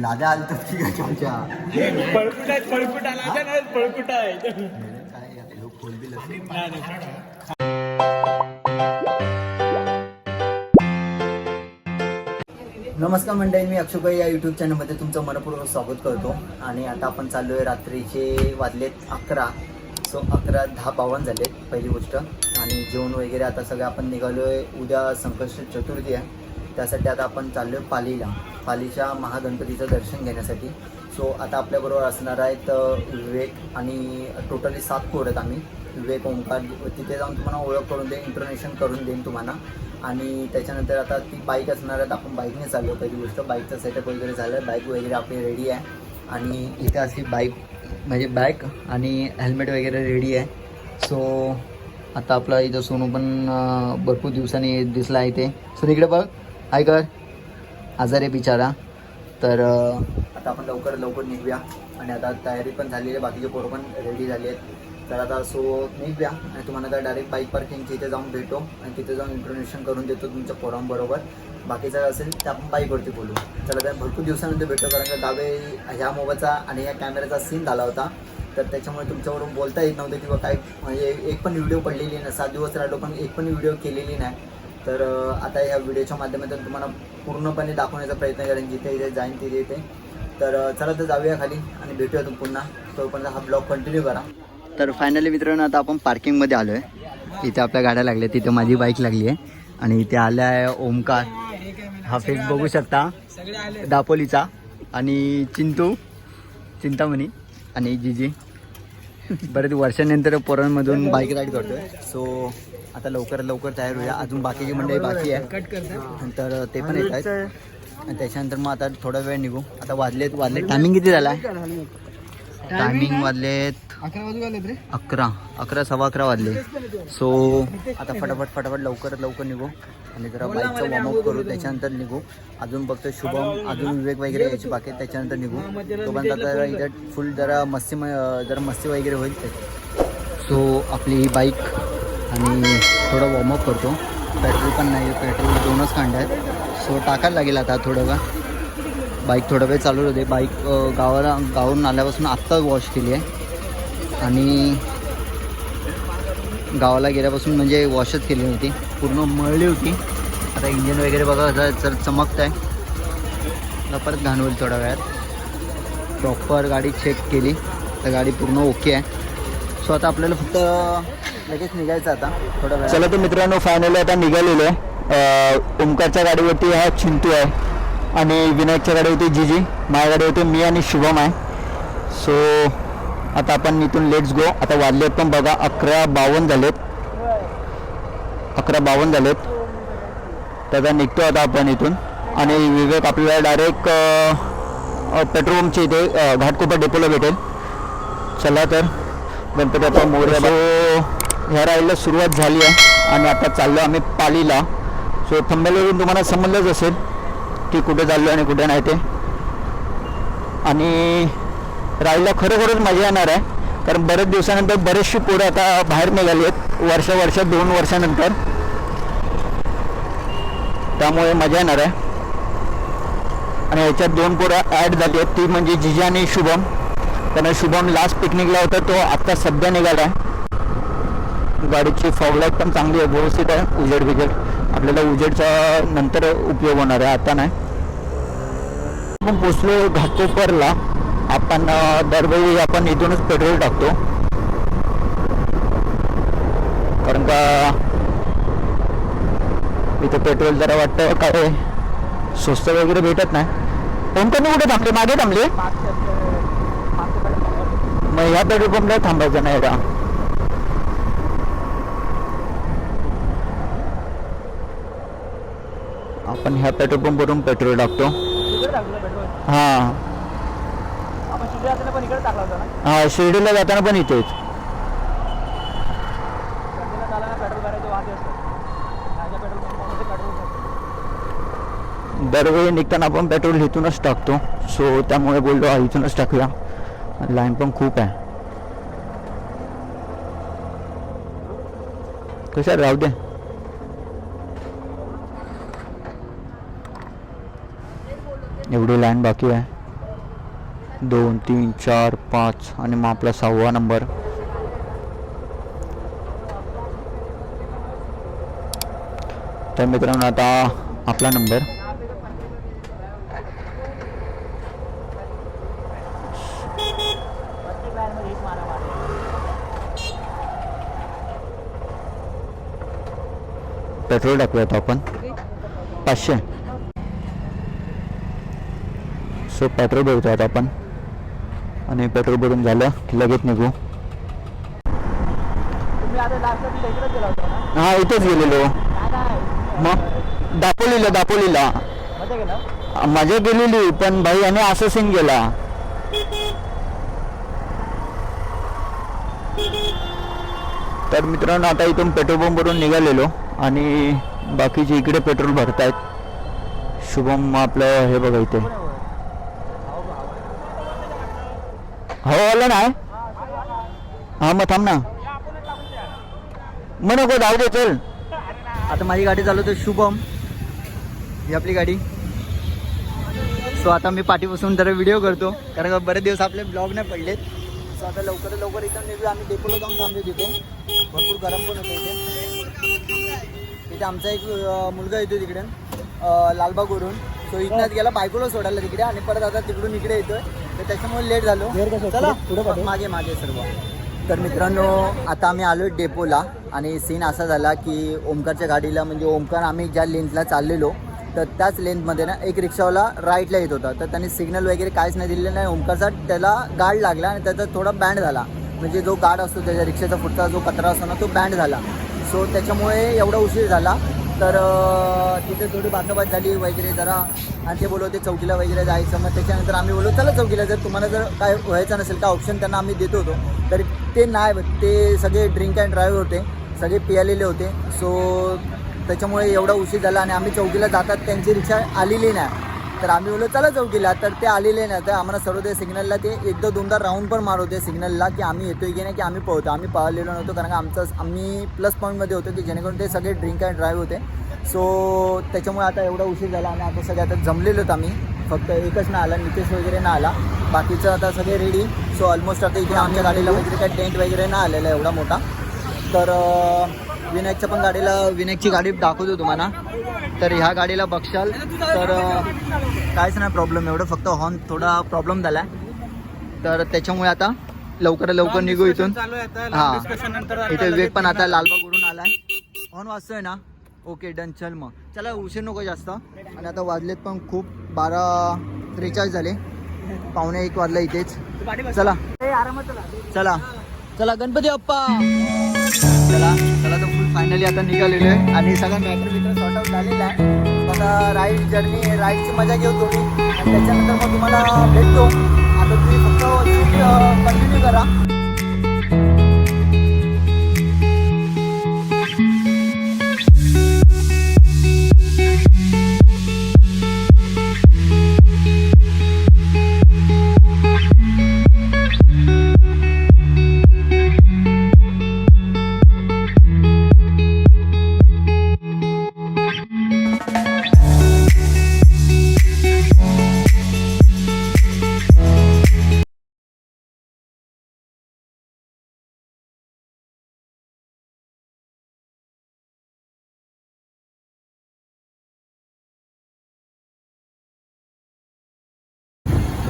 लाद्या आलं तर ठीक आहे आमच्या पळकुट पळकुट पळकुट आहे काय आता असतील. नमस्कार मंडळी मी अक्षुभाई या यूट्यूब चॅनलमध्ये तुमचं मनपूर्वक स्वागत करतो. आणि आता आपण चाललो आहे रात्रीचे वाजलेत अकरा. सो अकरा दहा बावन्न झालेत पहिली गोष्ट. आणि जेवण वगैरे आता सगळं आपण निघालो आहे उद्या संकष्ट चतुर्थी आहे. त्यासाठी आता आपण चाललो आहे पालीला. पालीच्या महागणपतीचं दर्शन घेण्यासाठी. सो आता आपल्याबरोबर असणार आहेत विवेक आणि टोटली सात कोड आहेत आम्ही. विवेक ओंकार तिथे जाऊन तुम्हाला ओळख करून देईन इंट्रोनेशन करून देईन तुम्हाला. आणि त्याच्यानंतर आता ती बाईक असणार आहेत आपण बाईकने चाललो पहिली गोष्ट. बाईकचा सेटअप वगैरे झालं आहे बाईक वगैरे आपली रेडी आहे. आणि इथे अशी बाईक म्हणजे बॅग आणि हेल्मेट वगैरे रेडी आहे. सो आता आपला इथं सोनू पण भरपूर दिवसांनी दिसला आहे ते सो इकडे बघ. हाय कर आजार आहे बिचारा. तर आता आपण लवकर लवकर निघूया. आणि आता तयारी पण झालेली आहे. बाकीचे पोरं पण रेडी झाले आहेत. तर आता सो निघूया. आणि तुम्हाला आता डायरेक्ट बाईक पार्किंगची इथे जाऊन भेटो. आणि तिथे जाऊन इंट्रोड्युशन करून देतो तुमच्या पोरांबरोबर. बाकीचं असेल ते आपण बाईकवरती बोलू. चला तर भरपूर दिवसानंतर भेटतो कारण का दावे ह्या मोबाईलचा आणि ह्या कॅमेऱ्याचा सीन झाला होता. तर त्याच्यामुळे तुमच्यावरून बोलता येत नव्हतं किंवा काय म्हणजे एक पण व्हिडिओ पडलेली नाही. सात दिवस राहिलो पण एक पण व्हिडिओ केलेली नाही. तर आता ह्या व्हिडिओच्या माध्यमातून तुम्हाला पूर्णपणे दाखवण्याचा प्रयत्न करेन जिथे इथे जाईन तिथे इथे. तर चला तर जाऊया खाली आणि भेटूया तुम्ही पुन्हा. तोपर्यंत हा ब्लॉग कंटिन्यू करा. तर फायनली मित्रांनो आता आपण पार्किंगमध्ये आलो आहे इथे आपल्या गाड्या लागल्या तिथे माझी बाईक लागली आहे. आणि इथे आल्या आहे ओमकार. हा फेस बघू शकता. दापोलीचा. आणि चिंतू. चिंतामणी. आणि जिजी. बरेच वर्षानंतर पोरांमधून बाईक राईड करतोय. सो आता लवकर लवकर तयार होऊया. अजून बाकीची मंडळी बाकी आहे तर ते पण येत आहेत. आणि त्याच्यानंतर मग आता थोडा वेळ निघू. आता वाजलेत वाजले टायमिंग किती झाला? टायमिंग वाजलेत अकरा अकरा. अकरा सव्वा अकरा वाजले. सो आता फटाफट फटाफट लवकर लवकर निघू. आणि जरा बाईकचं वॉर्मअप करू. त्याच्यानंतर निघू. अजून फक्त शुभम अजून विवेक वगैरे यायची बाकी आहेत, त्याच्यानंतर निघू. तोपर्यंत आता इथं फुल जरा मस्ती जरा मस्ती वगैरे होईल. सो आपली ही बाईक आणि थोडं वॉर्मअप करतो. पेट्रोल पण नाही पेट्रोल दोनच कांड्या आहेत. सो टाकायला लागेल आता थोडं वेळ बाईक थोडा वेळ चालू होते. बाईक गावाला गावून आल्यापासून आत्ताच वॉश केली आहे. आणि गावाला गेल्यापासून म्हणजे वॉशच केली होती पूर्ण मळली होती. आता इंजिन वगैरे बघा जर जर चमकत आहे तर परत घाण होईल थोड्या वेळात. प्रॉपर गाडी चेक केली. तर गाडी पूर्ण ओके आहे. सो आता आपल्याला फक्त लगेच निघायचं आता. थोडा वेळ. चला तर मित्रांनो फायनली आता निघालेलो आहे. ओमकारच्या गाडीवरती हा चिंटू आहे आणि विनायकच्या गाडीवरती जीजी. माझ्या गाडीवरती मी आणि शुभम आहे. सो आता आपण इथून लेट्स गो आता वाजलेत पण बघा अकरा बावन्न झालेत. अकरा बावन्न झालेत. त्याचा निघतो आता आपण इथून. आणि विवेक आपल्याला डायरेक्ट पेट्रोल पंपच्या इथे घाटकोपर डेपोला भेटेल. चला तर. गणपती बाप्पा मोर्या ह्या राईडला सुरुवात झाली आहे आणि आता चाललो आम्ही पालीला. सो थंबेलवरून तुम्हाला समजलंच असेल की कुठे चाललो आणि कुठे नाही ते. आणि राईडला खरोखरच मजा येणार आहे कारण बरेच दिवसानंतर बरेचशी पोरं आता बाहेर निघाली आहेत वर्ष वर्ष दोन वर्षानंतर. त्यामुळे मजा येणार आहे. आणि याच्यात दोन पोरं ॲड झाली आहेत ती म्हणजे जिजा आणि शुभम. कारण शुभम लास्ट पिकनिकला होता तो आत्ता सध्या निघाला आहे. गाडीची फॉगलाईट पण चांगली आहे व्यवस्थित आहे उजेड बिजेड. आपल्याला उजेडचा नंतर उपयोग होणार आहे आता नाही. मग पोचलो घाटकोपरला. आपण दरवेळी आपण इथूनच पेट्रोल टाकतो. कारण का इथं पेट्रोल जरा वाटतं काय स्वस्त वगैरे भेटत नाही. कोणत्याने कुठे थांबले मागे थांबले? मग ह्या पेट्रोल पंपला थांबायचं नाही का आपण ह्या पेट्रोल पंपवरून पेट्रोल टाकतो हा हा शिर्डीला जाताना पण इथेच दरवेळी निघताना आपण पेट्रोल इथूनच टाकतो सो त्यामुळे बोललो हा, इथूनच टाकूया लाईन पण खूप आहे कसं राहू दे एवढी लाईन बाकी आहे दोन तीन चार पाच आणि मग आपला सहावा नंबर तर मित्रांनो आता आपला नंबर प्रत्येक लाईनमध्ये हीच मारामारी आहे. पेट्रोल टाकूया आता आपण. पाचशे. सो पेट्रोल भरतो आता आपण. आणि पेट्रोल भरून झालं की लगेच निघू. हा इथेच गेलेलो. मग दापोलीला दापोलीला. मजा गेला? मजा गेलेली पण भाई आणि असं सीन गेला तर मित्रांनो आता इथून पेट्रोल पंपवरून निघालेलो. आणि बाकीचे इकडे पेट्रोल भरतायत शुभम आपलं हे बघा इथे. हो आलं ना हा मग थांब ना. मग नको जाऊ दे चल. आता माझी गाडी चालवतो शुभम. ही आपली गाडी. सो आता मी पाठीपासून जरा व्हिडिओ करतो. कारण का बरेच दिवस आपले ब्लॉग नाही पडलेत. सो आता लवकर लवकर इथं आम्ही डेपोला जाऊन थांबले तिथे. भरपूर गरम पण होतं इथे. तिथे आमचा एक मुलगा येतो तिकडे अं, लालबागवरून सो इथनंच गेला बायकोला सोडायला तिकडे आणि परत आता तिकडून इकडे येतोय. तर त्याच्यामुळे लेट झालो? चला पुढं-. मागे मागे सर्व. तर मित्रांनो आता आम्ही आलो डेपोला आणि सीन असा झाला की ओमकारच्या गाडीला म्हणजे ओमकार आम्ही ज्या लेन्थला चाललेलो तर त्याच लेन्थमध्ये ना एक रिक्षावाला राईटला येत होता. तर त्यांनी सिग्नल वगैरे काहीच नाही दिलेलं नाही. ओमकारचा त्याला गाड लागला आणि त्याचा थोडा बँड झाला. म्हणजे जो गाड असतो त्याच्या रिक्षाचा पुढचा जो कचरा असतो ना तो बँड झाला. सो त्याच्यामुळे एवढा उशीर झाला. तर तिथे थोडी बाचाबाच झाली वगैरे जरा. आणि ते बोलवते चौकीला वगैरे जायचं. मग त्याच्यानंतर आम्ही बोललो चला चौकीला जर तुम्हाला जर काय व्हायचं नसेल का ऑप्शन त्यांना आम्ही देत होतो. तर ते नाही ते सगळे ड्रिंक अँड ड्राईव्ह होते. सगळे पियालेले होते. सो त्याच्यामुळे एवढा उशीर झाला आणि आम्ही चौकीला जातात त्यांची रिक्षा आलेली नाही. तर आम्ही बोललो चला चौकीला. तर ते आलेले नाही तर आम्हाला सर्व ते सिग्नलला ते एकदा दोनदा राऊंड पण मारत होते सिग्नलला की आम्ही येतोय की नाही की आम्ही पळतो. आम्ही पळालेलो नव्हतो कारण का आमचं आम्ही प्लस पॉईंटमध्ये होतो की जेणेकरून ते सगळे ड्रिंक अँड ड्राईव्ह होते. सो त्याच्यामुळे आता एवढा उशीर झाला आणि आता सगळे आता जमलेलो होतो आम्ही. फक्त एकच ना आला नितेश वगैरे ना आला. बाकीचं आता सगळे रेडी सो ऑलमोस्ट आता इथे आमच्या गाडीला वगैरे काय टेंट वगैरे ना आलेला एवढा मोठा. तर विनायकच्या पण गाडीला विनायकची गाडी दाखवतो तुम्हाला. तर ह्या गाडीला बघशाल. तर काहीच नाही प्रॉब्लेम एवढं फक्त हॉर्न थोडा प्रॉब्लेम झाला तर त्याच्यामुळे आता लवकर लवकर निघू इथून. हा. इथे विवेक पण आता लालबागवरून आलाय. हॉर्न वाजतोय ना? ओके डन चल मग. चला उशीर नको जास्त. आणि आता वाजलेत पण खूप. बारा त्रेचाळीस झाले. पावणे एक वाजला इथेच. चला. चला. चला गणपती बाप्पा. चला. चला तर फुल फायनली आता निघालेलो आहे. आणि सगळा मॅटर आउट झालेला आहे. आता राईड जर्नी राईडची मजा घेऊ थोडी आणि त्याच्यानंतर मग तुम्हाला भेटतो. आता तुम्ही फक्त कंटिन्यू करा.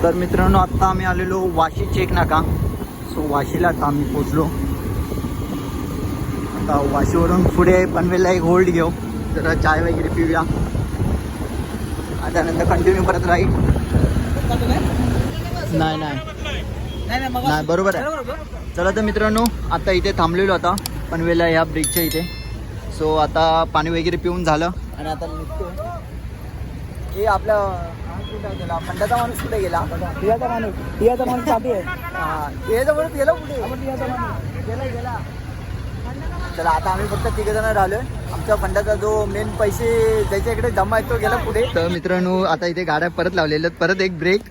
तर मित्रांनो आत्ता आम्ही आलेलो वाशी चेक नाका. सो वाशीला आता आम्ही पोचलो. आता वाशीवरून पुढे पनवेलला एक होल्ड घेऊ. जरा चाय वगैरे पिऊया. आणि त्यानंतर कंटिन्यू परत राहील नाही नाही. नाही बरोबर आहे. चला तर मित्रांनो आता इथे थांबलेलो आता. पनवेला ह्या ब्रिजच्या इथे. सो आता पाणी वगैरे पिऊन झालं. आणि आता निघतो हे आपल्या हा, कुठे गेला? फंडाचा माणूस कुठे गेला? टियाचा माणूस. टियाचा माणूस चालू आहे. हा, हे जवळ गेला कुठे? टियाचा माणूस. गेला गेला. चला आता आम्ही फक्त तिघ जण राहिलोय. आमच्या फंडाचा जो मेन पैसे ज्याच्या इकडे जमा आहे तो गेला पुढे तर मित्रांनो आता इथे गाड्या परत लावलेल्या आहेत. परत एक ब्रेक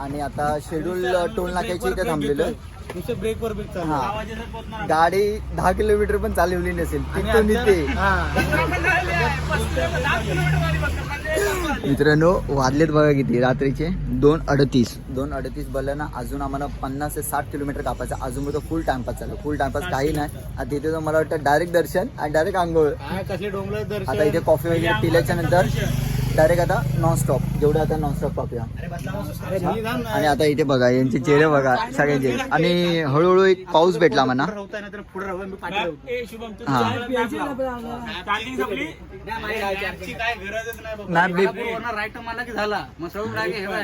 आणि आता शेड्यूल टोल नाक्याची इथे थांबलेलो नुसते ब्रेकवर ब्रेक चालू. हा. पोहोचणार. गाडी दहा किलोमीटर पण चालवली नसेल आणि तिथून इथे. मित्रांनो वाजलेत बघा किती रात्रीचे दोन अडतीस. दोन अडतीस बोललं ना अजून आम्हाला पन्नास ते साठ किलोमीटर कापायचा. अजून तर फुल टाइमपास चालू फुल टाइमपास काही नाही. आता तिथे तर मला वाटतं डायरेक्ट दर्शन आणि डायरेक्ट आंघोळ. काय कसले डोंगर दर्शन. आता इथे कॉफी वगैरे पिल्याच्या नंतर डायरेक्ट आता नॉनस्टॉप जेवढं आता नॉनस्टॉप कॉफी अरे आणि आता इथे बघा यांचे चेहरे बघा सगळ्यांचे. आणि हळूहळू एक पाऊस भेटला म्हणा. हा.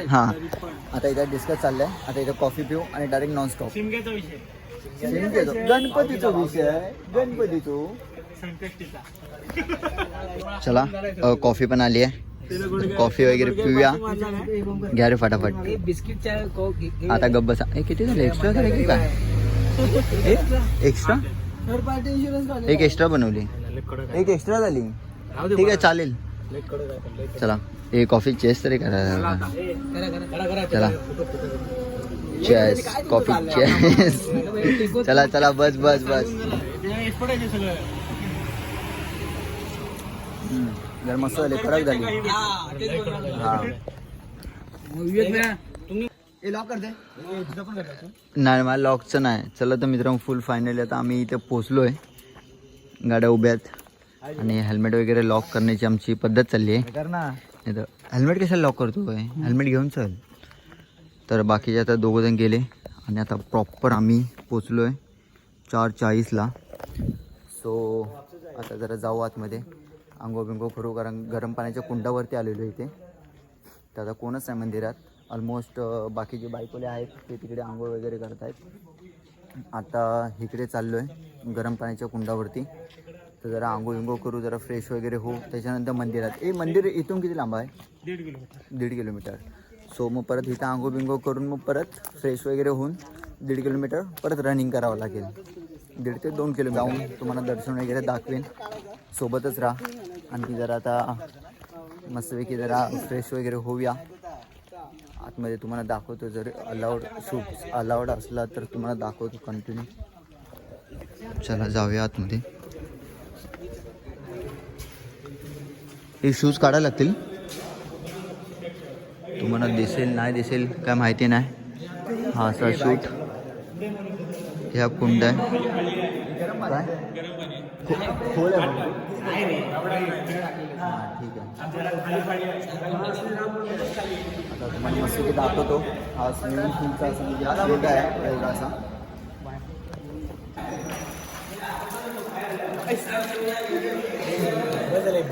हा. आता इथे डिस्कस चाललंय. आता इथे कॉफी पिऊ आणि डायरेक्ट नॉनस्टॉप शिमग्याचा विषय गणपतीचा विषय गणपतीचो. चला कॉफी पण आली आहे. कॉफी वगैरे पिऊया घ्या रे फटाफट आता गप्प बसा ए किती झाले एक्स्ट्रा झाले की काय एक्स्ट्रा एक एक्स्ट्रा बनवली एक एक्स्ट्रा झाली ठीक आहे चालेल चला ए कॉफी चेस तरी करा चला चेस कॉफी चेस चला चला बस बस बस हम्म, जर मस्त झाले. कडक झाली हा नाही मला लॉकचं नाही. चला तर मित्रांनो फुल फायनली आता आम्ही इथे पोचलो आहे गाड्या उभ्या आहेत. आणि हेल्मेट वगैरे लॉक करण्याची आमची पद्धत चालली आहे. तर हेल्मेट कशाला लॉक करतो काय हेल्मेट घेऊन चल. तर बाकीचे आता दोघंजण गेले. आणि आता प्रॉपर आम्ही पोचलो आहे चार चाळीसला. सो आता जरा जाऊ आतमध्ये. आंघोळ बिंगो करू कारण गरम पाण्याच्या कुंडावरती आलेलो इथे. तर आता कोणच नाही मंदिरात. ऑलमोस्ट बाकीचे बायकोले आहेत ते तिकडे आंघोळ वगैरे करत आहेत आता इकडे चाललो आहे गरम पाण्याच्या कुंडावरती. तर जरा आंघोळ बिंघोळ करू जरा फ्रेश वगैरे होऊ. त्याच्यानंतर मंदिरात. ए मंदिर इथून किती लांब आहे? दीड किलोमीटर. दीड किलोमीटर. सो मग परत इथं आंघोळ बिंघोळ करून मग परत फ्रेश वगैरे होऊन दीड किलोमीटर परत रनिंग करावं लागेल. दीड ते दोन किलो जाऊन तुम्हाला दर्शन वगैरे दाखवेन. सोबतच राहा. आणखी जरा आता मस्तपैकी जरा फ्रेश वगैरे होऊया. आतमध्ये तुम्हाला दाखवतो जर अलाउड शूट अलाउड असला तर तुम्हाला दाखवतो कंटिन्यू चला जाऊया आतमध्ये. हे शूज काढायला लागतील. तुम्हाला दिसेल नाही दिसेल काय माहिती नाही. हा असा शूट ह्या कुंड आहे काय? खो- खोल आहे म्हणजे? हा, ठीक आहे. आता तुम्हाला मस्त दाखवतो. हा स्विमिंग पूलचा असा म्हणजे हा आहे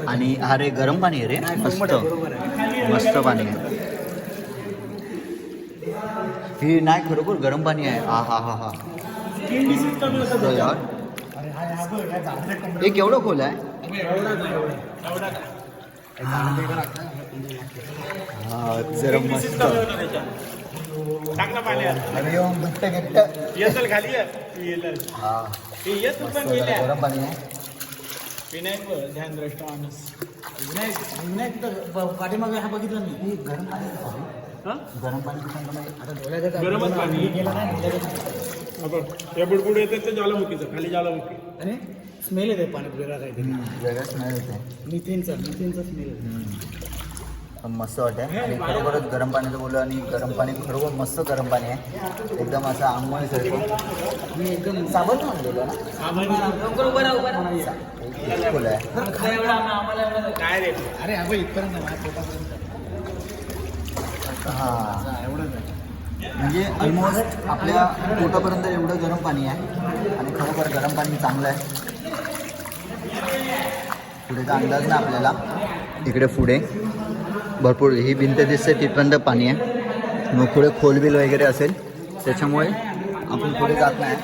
आणि अरे गरम पाणी आहे रे. मस्त. मस्त पाणी आहे. हे नाही खरोखर गरम पाणी आहे. हा हा हा हा. यार. हे केवढं खोल आहे? हा जरा मस्त. अरे ओम, घट्ट घट्ट. येतल खाली. हा. गरम पाणी आहे. विनायक ध्यान द्रष्टा माणूस. विनायक विनायक तर पाठीमागे हा बघितलं मी. गरम पाणी आहे. गरम पाणी आता गरमच पाणी गेलं नाही त्या बुडबुड येतात ते ज्वालामुखीचं खाली ज्वालामुखी. आणि स्मेल येते पाणी वेगळा काहीतरी वेगळंच नाही. होते मिथेनचा मिथेनचा स्मेल येते. मस्त वाटतं आणि खरोखरच गरम पाण्याचं बोललं आणि गरम पाणी खरोखर मस्त गरम पाणी आहे. एकदम असं आंघोळ सारखं. मी एकदम साबण आणलेलं ना? खोल आहे. काय रे? अरे बघ इथपर्यंत हां. एवढंच आहे म्हणजे ऑलमोस्ट आपल्या पोटापर्यंत एवढं गरम पाणी आहे. आणि खरोखर गरम पाणी चांगलं आहे. पुढेचा अंदाज नाही आपल्याला. इकडे पुढे. भरपूर ही भिंत दिसते तिथपर्यंत पाणी आहे. मग पुढे खोलबिल वगैरे असेल. त्याच्यामुळे आपण पुढे जात नाही.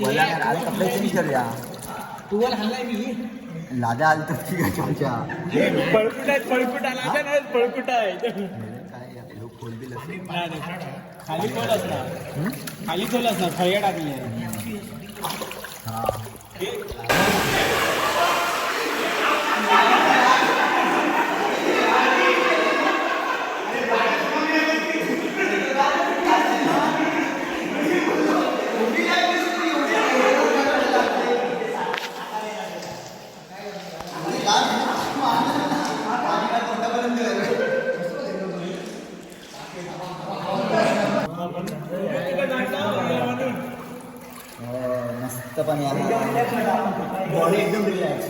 बोला यार, अरे कपडे चेंज करूया तुवाला हल्लाय मी. लाद्या आलं तर ठीक आहे तुमच्या पळकुट पळकुट पळकुट आहे खाली खोल असणार खाली खोल असणार फळ्या टाकली हां पाणी आहे बॉडी एकदम रिलॅक्स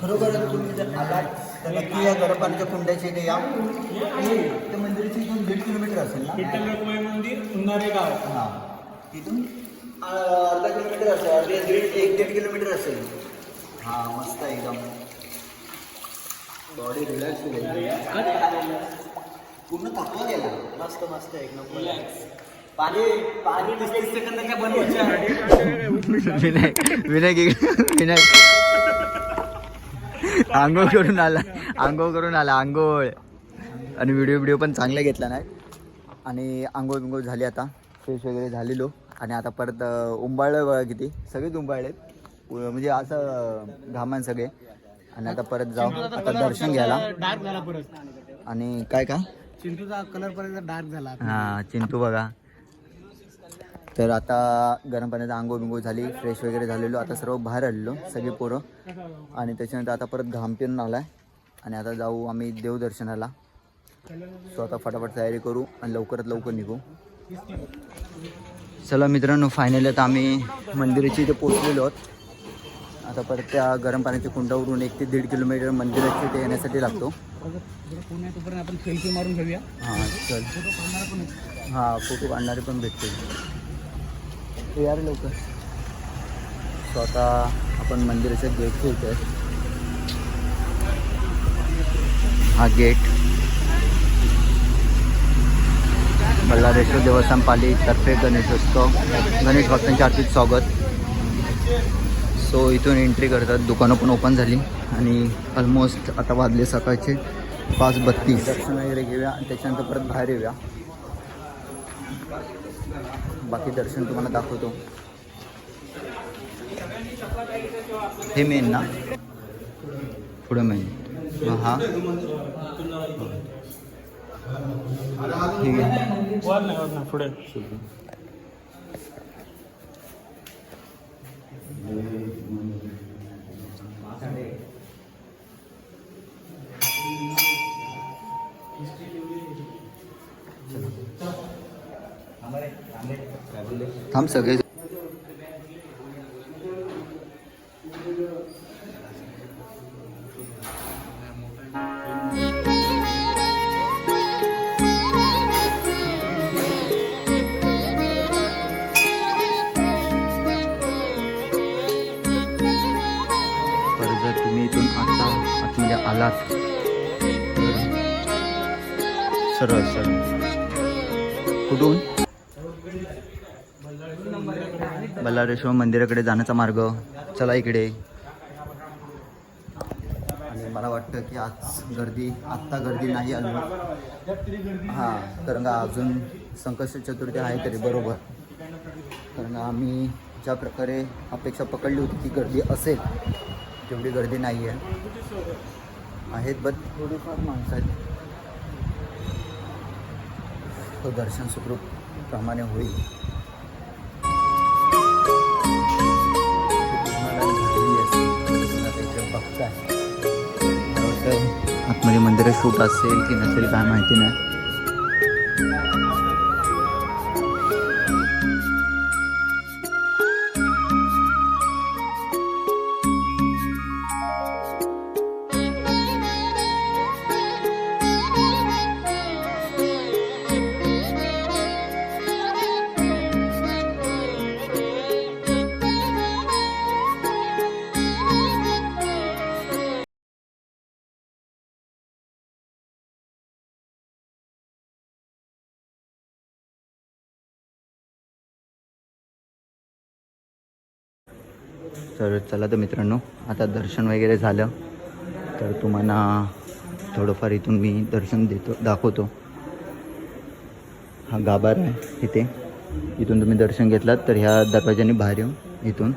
खरोखर तुम्ही जर आलात तर नक्की या गरम पाण्याच्या कुंड्याच्या इथे या. ते मंदिराची इथून दीड किलोमीटर असेल ना? मंदिर उन्हारे गाव. हां. तिथून अर्धा किलोमीटर असेल अर्धे दीड एक दीड किलोमीटर असेल. हां मस्त आहे एकदम. बॉडी रिलॅक्स पूर्ण थकवा गेला मस्त मस्त एक नंबर पाणी पाणी तीस सेकंदाच्या बनवायच्या विनायक विनायक विनायक. आंघोळ करून आला आंघोळ करून आला आंघोळ. आणि व्हिडिओ व्हिडिओ पण चांगला घेतला नाही. आणि आंघोळ बिंघोळ झाली आता. फ्रेश वगैरे झालेलो. आणि आता परत उंबाळलं बघा किती? सगळेच उंबाळलेत उ- म्हणजे असं घामान सगळे. आणि आता परत जाऊ. आता दर्शन घ्यायला. डार्क झाला परत. आणि काय काय? चिंटूचा कलर परत डार्क झाला. हां चिंटू बघा. तर आता गरम पाण्याचा आंघोळ बिंघोळ झाली फ्रेश वगैरे झालेलो. आता सर्व बाहेर आलेलो सगळे पोरं. आणि त्याच्यानंतर आता परत घाम पिऊन आलाय. आणि आता जाऊ आम्ही देवदर्शनाला. सो आता फटाफट तयारी करू आणि लवकरात लवकर निघू. चला मित्रांनो फायनली आता आम्ही मंदिराची इथे पोचलेलो आहोत. आता परत त्या गरम पाण्याच्या कुंडावरून एक ते दीड किलोमीटर मंदिराच्या इथे येण्यासाठी लागतो. पुण्यात हां चल. हां फोटो काढणारे पण भेटतील. यार लवकर. सो आता आपण मंदिराच्या गेटच्या इथे आहे. हा गेट बल्लारेश्वर देवस्थान पाली तर्फे गणेशोत्सव गणेश भक्तांच्या आरतीत स्वागत. सो इथून एंट्री करतात. दुकानं पण ओपन झाली. आणि ऑलमोस्ट आता वाजले सकाळचे पाच बत्तीस. दर्शन वगैरे घेऊया आणि त्याच्यानंतर परत बाहेर येऊया. बाकी दर्शन तुम्हाला दाखवतो. हे मेन ना? पुढं मेन हा. ठीक आहे. वर नाही वर थांब सगळे शिव मंदिराकडे जाण्याचा मार्ग. चला इकडे. आणि मला वाटतं की आज गर्दी आत्ता गर्दी नाही अजून. हां कारण का अजून संकष्ट चतुर्थी आहे तरी बरोबर. कारण आम्ही ज्या प्रकारे अपेक्षा पकडली होती की गर्दी असेल तेवढी गर्दी नाही आहे. आहेत बट थोडीफार माणसं आहेत. तो दर्शन सुखरूप प्रमाणे होईल. आतमध्ये मंदिरात शूट असेल की नसेल काय माहिती नाही. तर चला तर मित्रांनो आता दर्शन वगैरे झालं. तर तुम्हाला थोडंफार इथून मी दर्शन देतो दाखवतो. हा गाभार आहे इथे. इथून तुम्ही दर्शन घेतलात तर ह्या दरवाजाने बाहेर येऊन इथून.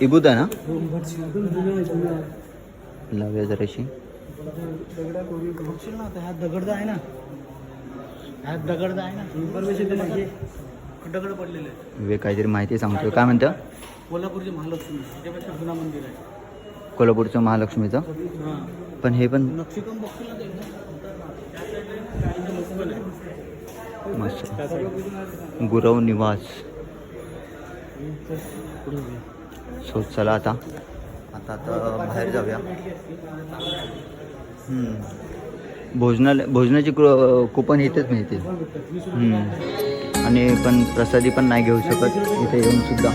इबूत आहे ना? लावूया जराशी. दगड आहे ना दगड आहे ना इन्फॉर्मेशन दगड पडलेले वे काहीतरी माहिती सांगतो काय म्हणतं? कोल्हापूरची महालक्ष्मी त्याच्यापेक्षा जुना मंदिर आहे. कोल्हापूरचं महालक्ष्मीचं? हां. पण हे पण नक्षीकाम बघशील ना ते एकदम मस्त. आहे. मस्त गुरव निवास. सो चला आता. आता आता बाहेर जाऊया. हम्म. भोजनालय भोजनाची कुपन इथेच मिळतील हम्म. आणि पण प्रसादी पण नाही घेऊ शकत. इथे येऊन सुद्धा.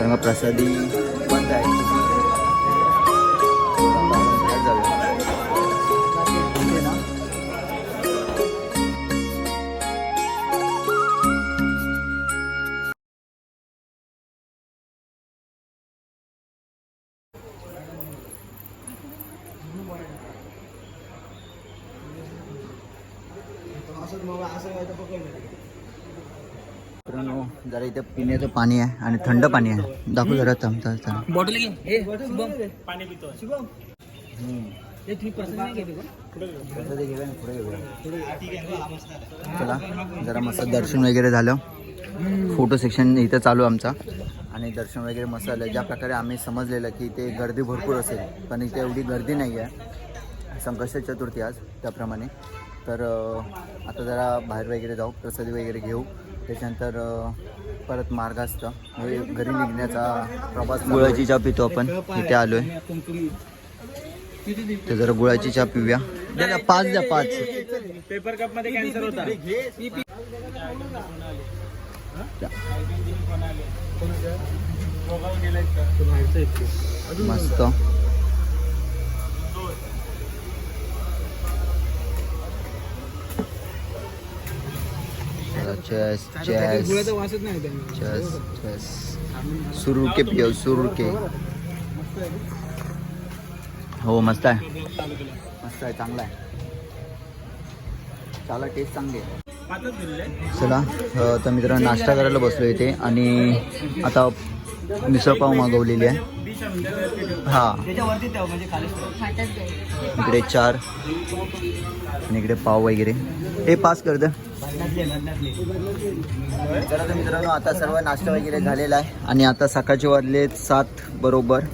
कारण का पिण्याचं पाणी आहे आणि थंड पाणी आहे. दाखव जरा बॉटल घे. पाणी पितो. चला जरा मस्त दर्शन वगैरे झालं. फोटो सेक्शन इथं चालू आमचा. आणि दर्शन वगैरे मस्त झालं. ज्या प्रकारे आम्ही समजलेलं की इथे गर्दी भरपूर असेल पण इथे एवढी गर्दी नाही आहे. संकष्ट चतुर्थी आज त्याप्रमाणे. तर आता जरा बाहेर वगैरे जाऊ प्रसादी वगैरे घेऊ. त्याच्यानंतर परत मार्ग असतं. म्हणजे घरी निघण्याचा प्रवास गुळाची चहा पितो आपण. इथे आलोय. तर जरा गुळाची चहा पिऊया. द्या पाच द्या पाच. पेपर कपमध्ये कॅन्सर होता. मस्त. चेस चेस चेस चेस सुरू के पिओ सुरू के. हो मस्त आहे. मस्त आहे चांगला आहे. चाला टेस्ट चांगली चला तर मित्रांनो नाश्ता करायला बसलो इथे आणि आता मिसळपाव मागवलेली आहे. हा. इकडे चार आणि इकडे पाव वगैरे. हे पास कर तर मित्रांनो आता सर्व नाश्ता वगैरे झालेला आहे आणि आता सकाळचे वाजले सात बरोबर.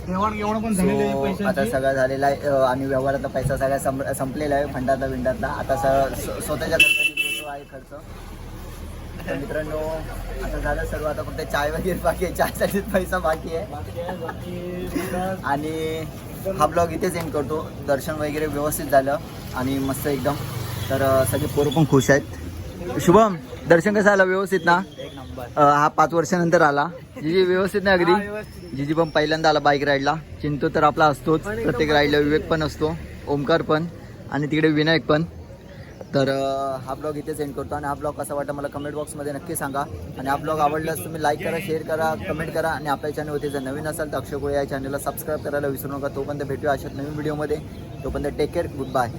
आता सगळं झालेला आहे. आणि व्यवहाराचा पैसा सगळा संप संपलेला आहे फंडातला विंडातला आता स स्वतःच्या खर्चाने जो आहे खर्च. तर मित्रांनो आता झालं सर्व. आता फक्त चाय वगैरे बाकी आहे. चहासाठीच पैसा बाकी आहे. आणि हा ब्लॉग इथेच एंड करतो. दर्शन वगैरे व्यवस्थित झालं आणि मस्त एकदम. तर सगळे पोरं पण खुश आहेत. शुभम दर्शन कसं आलं व्यवस्थित ना? हा पाच वर्षानंतर आला. जीजी व्यवस्थित ना अगदी? जीजी पण पहिल्यांदा आला बाईक राईडला चिंतू तर आपला असतोच. प्रत्येक राईडला विवेक पण असतो. ओमकार पण. आणि तिकडे विनायक पण. तर हा ब्लॉग इथेच एंड करतो. आणि हा ब्लॉग कसा वाटला मला कमेंट बॉक्समध्ये नक्की सांगा. आणि हा ब्लॉग आवडल्यास तुम्ही लाईक करा शेअर करा कमेंट करा. आणि आपल्या चॅनलवरती जर नवीन असाल तर अक्षय कोळी या चॅनलला सबस्क्राईब करायला विसरू नका. तोपर्यंत भेटूया अशाच नवीन व्हिडिओमध्ये तोपर्यंत टेक केअर गुड बाय